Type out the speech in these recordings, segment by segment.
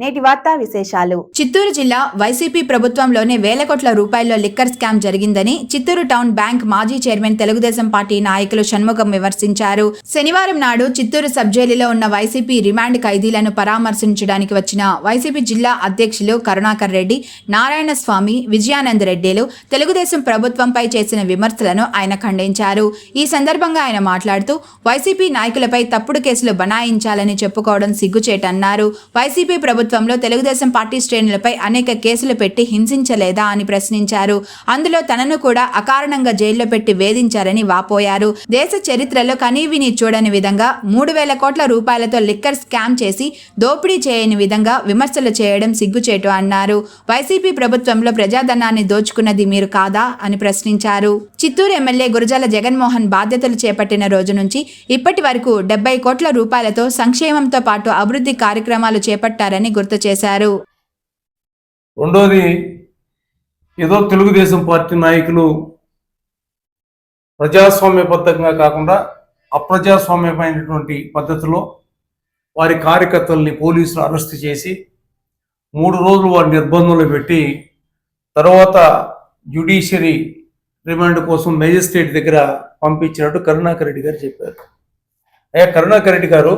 నేటి వార్తా విశేషాలు. చిత్తూరు జిల్లా వైసీపీ ప్రభుత్వంలోనే వేల కోట్ల రూపాయల్లో లిక్కర్ స్కామ్ జరిగిందని చిత్తూరు టౌన్ బ్యాంక్ మాజీ చైర్మన్ తెలుగుదేశం పార్టీ నాయకులు షణ్ముఖం విమర్శించారు. శనివారం నాడు చిత్తూరు సబ్ జైలులో ఉన్న వైసీపీ రిమాండ్ ఖైదీలను పరామర్శించడానికి వచ్చిన వైసీపీ జిల్లా అధ్యక్షులు కరుణాకర్ రెడ్డి నారాయణ స్వామి విజయానంద్ రెడ్డిలు తెలుగుదేశం ప్రభుత్వంపై చేసిన విమర్శలను ఆయన ఖండించారు. ఈ సందర్భంగా ఆయన మాట్లాడుతూ వైసీపీ నాయకులపై తప్పుడు కేసులు బనాయించాలని చెప్పుకోవడం సిగ్గుచేటన్నారు. వైసీపీ ప్రభుత్వంలో తెలుగుదేశం పార్టీ శ్రేణులపై అనేక కేసులు పెట్టి హింసించలేదా అని ప్రశ్నించారు. అందులో తనను కూడా అకారణంగా జైల్లో పెట్టి వేధించారని వాపోయారు. దేశ చరిత్రలో కనీవిని చూడని విధంగా మూడు వేల కోట్ల రూపాయలతో లిక్కర్ స్కామ్ చేసి దోపిడీ చేయని విధంగా విమర్శలు చేయడం సిగ్గుచేటు అన్నారు. వైసీపీ ప్రభుత్వంలో ప్రజాధనాన్ని దోచుకున్నది మీరు కాదా అని ప్రశ్నించారు. చిత్తూరు ఎమ్మెల్యే గురజాల జగన్మోహన్ బాధ్యతలు చేపట్టిన రోజు నుంచి ఇప్పటి వరకు డెబ్బై కోట్ల రూపాయలతో సంక్షేమంతో పాటు అభివృద్ధి కార్యక్రమాలు చేపట్టారని గుర్తు చేశారు రెండోది ఏదో తెలుగుదేశం పార్టీ నాయకులు ప్రజాస్వామ్యబద్ధంగా కాకుండా అప్రజాస్వామ్యమైనటువంటి పద్ధతిలో వారి కార్యకర్తల్ని పోలీసులు అరెస్ట్ చేసి మూడు రోజులు వారి నిర్బంధంలో పెట్టి తర్వాత జ్యుడిషియరీ రిమాండ్ కోసం మేజిస్ట్రేట్ దగ్గర పంపించినట్టు కరుణాకర్ రెడ్డి గారు చెప్పారు. అయ్యా కరుణాకర్ రెడ్డి గారు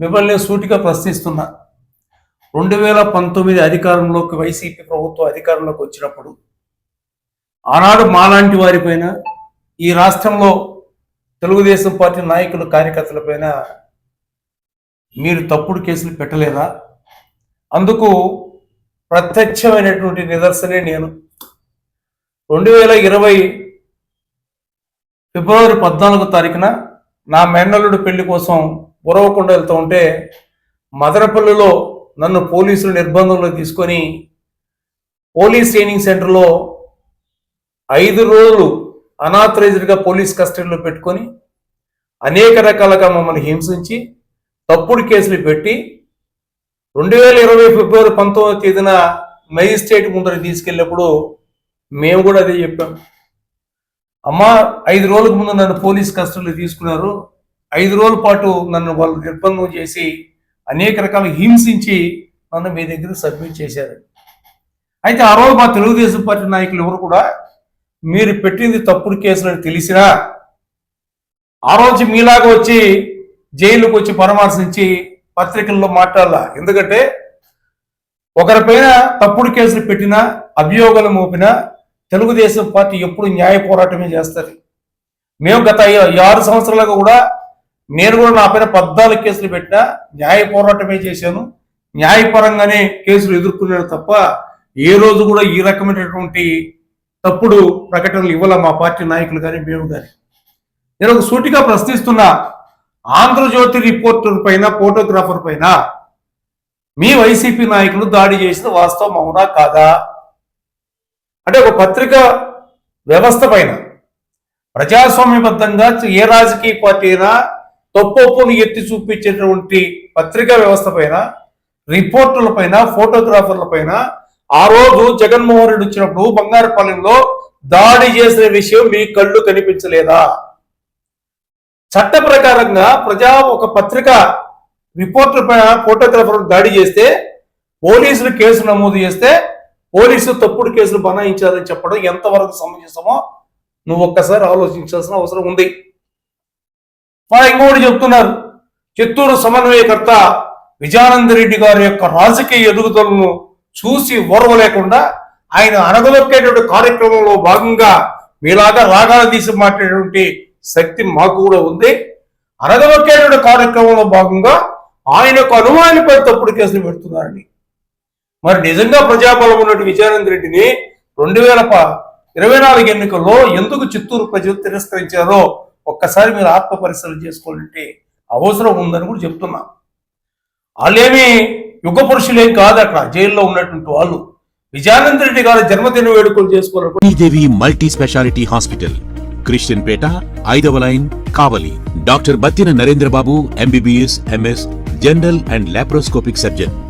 మిమ్మల్ని సూటిగా ప్రశ్నిస్తున్నా. రెండు వేల పంతొమ్మిది అధికారంలోకి వైసీపీ ప్రభుత్వం అధికారంలోకి వచ్చినప్పుడు ఆనాడు మాలాంటి వారిపైన ఈ రాష్ట్రంలో తెలుగుదేశం పార్టీ నాయకులు కార్యకర్తలపైన మీరు తప్పుడు కేసులు పెట్టలేదా? అందుకు ప్రత్యక్షమైనటువంటి నిదర్శనే నేను. రెండు వేల ఇరవై ఫిబ్రవరి పద్నాలుగో తారీఖున నా మేనల్లుడు పెళ్ళి కోసం బురవకుండా వెళ్తూ ఉంటే మదనపల్లిలో నన్ను పోలీసులు నిర్బంధంలో తీసుకొని పోలీస్ ట్రైనింగ్ సెంటర్లో ఐదు రోజులు అనాథరైజ్డ్గా పోలీస్ కస్టడీలో పెట్టుకొని అనేక రకాలుగా మమ్మల్ని హింసించి తప్పుడు కేసులు పెట్టి రెండు వేల ఇరవై ఫిబ్రవరి పంతొమ్మిది తేదీన మెజిస్ట్రేట్ ముందర తీసుకెళ్ళినప్పుడు మేము కూడా అదే చెప్పాం. అమ్మ ఐదు రోజులకు ముందు నన్ను పోలీస్ కస్టడీలో తీసుకున్నారు. ఐదు రోజుల పాటు నన్ను వాళ్ళు నిర్బంధం చేసి అనేక రకాల హింసించి నన్ను మీ దగ్గర సబ్మిట్ చేశారు. అయితే ఆ రోజు మా తెలుగుదేశం పార్టీ నాయకులు ఎవరు కూడా మీరు పెట్టింది తప్పుడు కేసులని తెలిసినా ఆ రోజు మీలాగా వచ్చి జైలుకు వచ్చి పరామర్శించి పత్రికల్లో మాట్లాడాల. ఎందుకంటే ఒకరిపైన తప్పుడు కేసులు పెట్టినా అభియోగాలు మోపినా తెలుగుదేశం పార్టీ ఎప్పుడు న్యాయ పోరాటమే చేస్తుంది. మేము గత ఆరు సంవత్సరాలుగా కూడా నేను కూడా నా పైన పద్నాలుగు కేసులు పెట్టా న్యాయ పోరాటమే చేశాను. న్యాయపరంగానే కేసులు ఎదుర్కొన్నాను తప్ప ఏ రోజు కూడా ఈ రకమైనటువంటి తప్పుడు ప్రకటనలు ఇవ్వాల మా పార్టీ నాయకులు కానీ మేము కానీ నేను ఒక సూటిగా ప్రశ్నిస్తున్నా ఆంధ్రజ్యోతి రిపోర్టర్ పైన ఫోటోగ్రాఫర్ పైన మీ వైసీపీ నాయకులు దాడి చేసిన వాస్తవం అవునా కాదా? అంటే ఒక పత్రిక వ్యవస్థ పైన ప్రజాస్వామ్యబద్ధంగా ఏ రాజకీయ పార్టీ అయినా తప్పొప్పును ఎత్తి చూపించేటువంటి పత్రికా వ్యవస్థ పైన రిపోర్టర్ల పైన ఫోటోగ్రాఫర్ల పైన ఆ రోజు జగన్మోహన్ రెడ్డి వచ్చినప్పుడు బంగారుపాలెంలో దాడి చేసిన విషయం మీ కళ్ళు కనిపించలేదా? చట్ట ప్రకారంగా ప్రజా ఒక పత్రిక రిపోర్టర్ పైన ఫోటోగ్రాఫర్ దాడి చేస్తే పోలీసులు కేసు నమోదు చేస్తే పోలీసులు తప్పుడు కేసులు బనాయించాలని చెప్పడం ఎంతవరకు సమంజసమో నువ్వు ఒక్కసారి ఆలోచించాల్సిన అవసరం ఉంది. మా ఇంకోటి చెప్తున్నారు. చిత్తూరు సమన్వయకర్త విజయానంద రెడ్డి గారి యొక్క రాజకీయ ఎదుగుదలను చూసి ఓర్వలేకుండా ఆయన అనగలొక్కేటువంటి కార్యక్రమంలో భాగంగా మీలాగా రాగాలు తీసి మాట్లాడేటువంటి శక్తి మాకు కూడా ఉంది. అనగలొక్కేటువంటి కార్యక్రమంలో భాగంగా ఆయన యొక్క అనుమానిపై తప్పుడు కేసులు పెడుతున్నారండి. మరి నిజంగా ప్రజాబలం ఉన్నటువంటి విజయానంద రెడ్డిని రెండు వేల ఇరవై నాలుగు ఎన్నికల్లో ఎందుకు చిత్తూరు ప్రజలు తిరస్కరించారో ఒక్కసారి మీరు ఆత్మ పరిశ్రమ చేసుకోవాలంటే అవసరం ఉందని కూడా చెప్తున్నా. వాళ్ళేమి యుగ పురుషులేం కాదు అక్కడ జైల్లో ఉన్నటువంటి వాళ్ళు. విజయానంద రెడ్డి గారి జన్మదిన వేడుకలు చేసుకోవాలి multi speciality hospital Christian Peta ఐదవ line Kavali. Doctor Battina Narendra Babu MBBS MS general and laparoscopic surgeon.